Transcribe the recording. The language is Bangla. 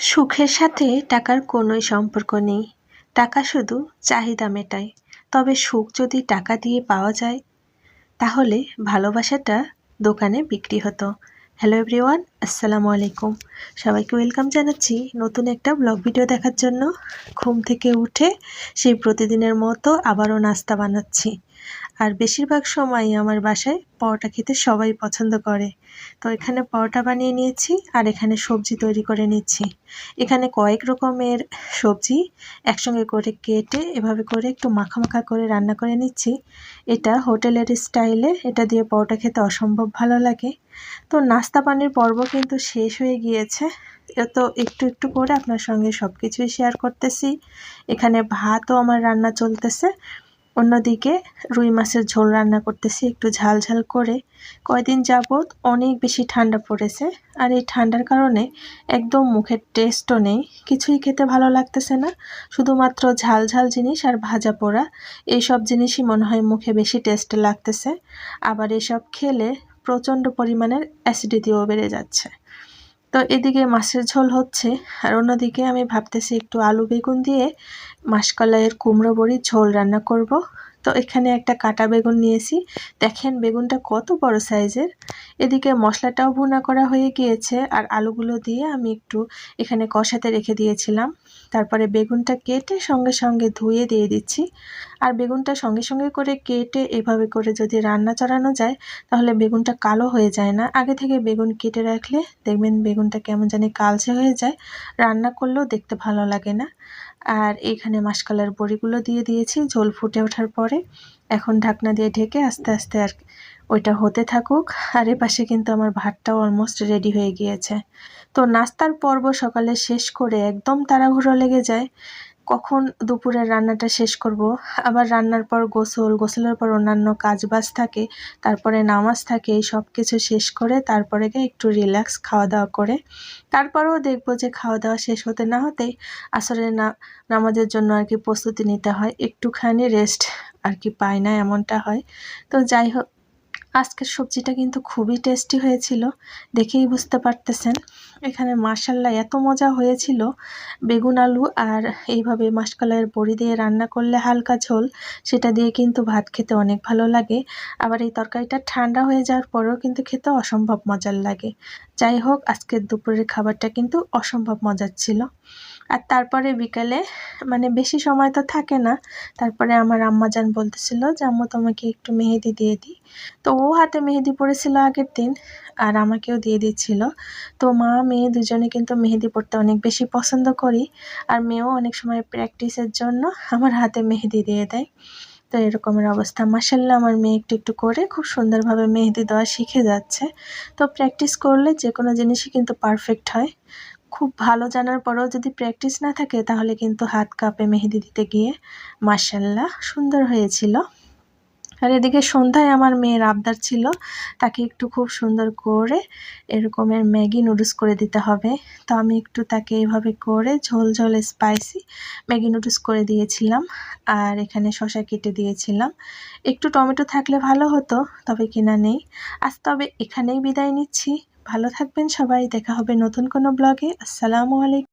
সুখের সাথে টাকার কোনোই সম্পর্ক নেই। টাকা শুধু চাহিদা মেটায়। তবে সুখ যদি টাকা দিয়ে পাওয়া যায়, তাহলে ভালোবাসাটা দোকানে বিক্রি হতো। হ্যালো এভরিওয়ান আসসালামু আলাইকুম সবাইকে ওয়েলকাম জানাচ্ছি নতুন একটা ব্লগ ভিডিও দেখার জন্য। ঘুম থেকে উঠে সেই প্রতিদিনের মতো আবারও নাস্তা বানাচ্ছি। আর বেশিরভাগ সময়ই আমার বাসায় পরোটা খেতে সবাই পছন্দ করে। তো এখানে পরোটা বানিয়ে নিয়েছি আর এখানে সবজি তৈরি করে নিচ্ছি। এখানে কয়েক রকমের সবজি একসঙ্গে করে কেটে এভাবে করে একটু মাখা মাখা করে রান্না করে নিচ্ছি। এটা হোটেলের স্টাইলে এটা দিয়ে পরোটা খেতে অসম্ভব ভালো লাগে। তো নাস্তা পানির পর্ব কিন্তু শেষ হয়ে গিয়েছে। তো একটু একটু করে আপনার সঙ্গে সব কিছুই শেয়ার করতেছি। এখানে ভাতও আমার রান্না চলতেছে। অন্যদিকে রুই মাছের ঝোল রান্না করতেছি একটু ঝাল ঝাল করে। কয়দিন যাবৎ অনেক বেশি ঠান্ডা পড়েছে। আর এই ঠান্ডার কারণে একদম মুখের টেস্টও নেই। কিছুই খেতে ভালো লাগতেছে না। শুধুমাত্র ঝাল ঝাল জিনিস আর ভাজা পোড়া। এইসব জিনিসই মনে হয় মুখে বেশি টেস্ট লাগতেছে। আবার এসব খেলে প্রচণ্ড পরিমাণের অ্যাসিডিটিও বেড়ে যাচ্ছে। তো এদিকে মাছের ঝোল হচ্ছে, আর অন্যদিকে আমি ভাবতেছি একটু আলু বেগুন দিয়ে মাসকলাইয়ের কুমড়ো বড়ি ঝোল রান্না করব। তো এখানে একটা কাটা বেগুন নিয়েছি। দেখেন বেগুনটা কত বড় সাইজের এদিকে মশলাটাও ভুনা করা হয়ে গিয়েছে আর আলুগুলো দিয়ে আমি একটু এখানে কষাতে রেখে দিয়েছিলাম। তারপরে বেগুনটা কেটে সঙ্গে সঙ্গে ধুয়ে দিয়ে দিচ্ছি। আর বেগুনটা সঙ্গে সঙ্গে করে কেটে এভাবে করে যদি রান্না চড়ানো যায়, তাহলে বেগুনটা কালো হয়ে যায় না। আগে থেকে বেগুন কেটে রাখলে দেখবেন বেগুনটা কেমন জানি কালচে হয়ে যায়। রান্না করলেও দেখতে ভালো লাগে না। আর এখানে মাসকালার বড়িগুলো দিয়ে দিয়েছি, ঝোল ফুটে ওঠার পরে। এখন ঢাকনা দিয়ে ঢেকে আস্তে আস্তে আর ওইটা হতে থাকুক। আর এ পাশে কিন্তু আমার ভাতটাও অলমোস্ট রেডি হয়ে গিয়েছে। তো নাস্তার পর্ব সকালে শেষ করে একদম তাড়াহুড়ো লেগে যায়। কখন দুপুরের রান্নাটা শেষ করব? আবার রান্নার পর গোসল, গোসলের পর অন্যান্য কাজবাজ থাকে, তারপরে নামাজ থাকে, এই সব কিছু শেষ করে তারপরে গিয়ে একটু রিল্যাক্স খাওয়া দাওয়া করে, তারপরেও দেখব যে খাওয়া দাওয়া শেষ হতে না হতেই আসলে না, নামাজের জন্য আর কি প্রস্তুতি নিতে হয়, একটুখানি রেস্ট আর কি পায় না এমনটা হয়। তো যাই হোক আজকের সবজিটা কিন্তু খুবই টেস্টি হয়েছিল, দেখেই বুঝতে পারতেছেন। এখানে মার্শাল্লাহ এত মজা হয়েছিল, বেগুন আলু আর এইভাবে মাসকালাইয়ের বড়ি দিয়ে রান্না করলে হালকা ঝোল, সেটা দিয়ে কিন্তু ভাত খেতে অনেক ভালো লাগে। আবার এই তরকারিটা ঠান্ডা হয়ে যাওয়ার পরেও কিন্তু খেতে অসম্ভব মজার লাগে। যাই হোক, আজকের দুপুরের খাবারটা কিন্তু অসম্ভব মজার ছিল। আর তারপরে বিকালে মানে বেশি সময় তো থাকে না, তারপরে আমার আম্মাজান বলতেছিল যে, আম্মু, তোমাকে একটু মেহেদি দিয়ে দিই। তো ও হাতে মেহেদি পড়েছিল আগের দিন, আর আমাকেও দিয়ে দিচ্ছিল তো মা, মেয়ে দুজনে কিন্তু মেহেদি পড়তে অনেক বেশি পছন্দ করি, আর মেয়েও অনেক সময় প্র্যাকটিসের জন্য আমার হাতে মেহেদি দিয়ে দেয়। তো এরকমের অবস্থা। মাসাল্লাহ আমার মেয়ে একটু একটু করে খুব সুন্দরভাবে মেহেদি দেওয়া শিখে যাচ্ছে। তো প্র্যাকটিস করলে যে কোনো জিনিসই কিন্তু পারফেক্ট হয়। খুব ভালো জানার পরেও যদি প্র্যাকটিস না থাকে, তাহলে কিন্তু হাত কাপে মেহেদি দিতে গিয়ে। মার্শাল্লাহ সুন্দর হয়েছিল। আর এদিকে সন্ধ্যায় আমার মেয়ের আবদার ছিল, তাকে একটু খুব সুন্দর করে এরকমের ম্যাগি নুডলস করে দিতে হবে। তো আমি একটু তাকে এইভাবে করে ঝোল ঝোল স্পাইসি ম্যাগি নুডলস করে দিয়েছিলাম, আর এখানে শশা কেটে দিয়েছিলাম। একটু টমেটো থাকলে ভালো হতো, তবে কিনা নেই। আজ তবে এখানেই বিদায় নিচ্ছি। ভালো থাকবেন সবাই দেখা হবে নতুন কোনো ব্লগে। আসসালামু আলাইকুম।